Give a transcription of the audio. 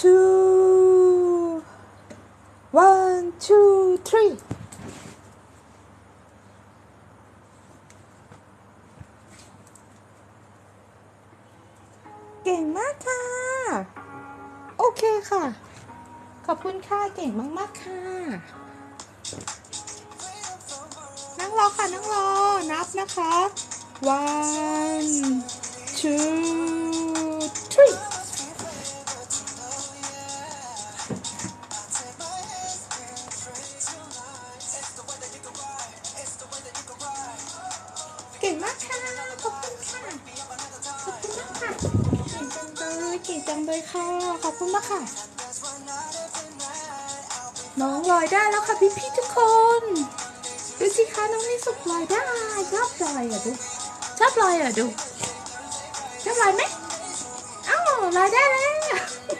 two one two three เก่งมากค่ะ โอเคค่ะ ขอบคุณค่ะ เก่งมาก ๆ ค่ะ นั่งรอค่ะ นั่งรอ นับนะคะ one two เก่งมากค่ะ ขอบคุณค่ะ ขอบคุณมากค่ะ เก่งจังเลยเก่งจังเลยค่ะ ขอบคุณมากค่ะ น้องลอยได้แล้วค่ะพี่พี่ๆทุกคน ดูสิคะน้องนี่สุกลอยได้ชอบลอยอะดูชอบลอยอะดูชอบลอยไหมอ้าวลอยได้แล้ว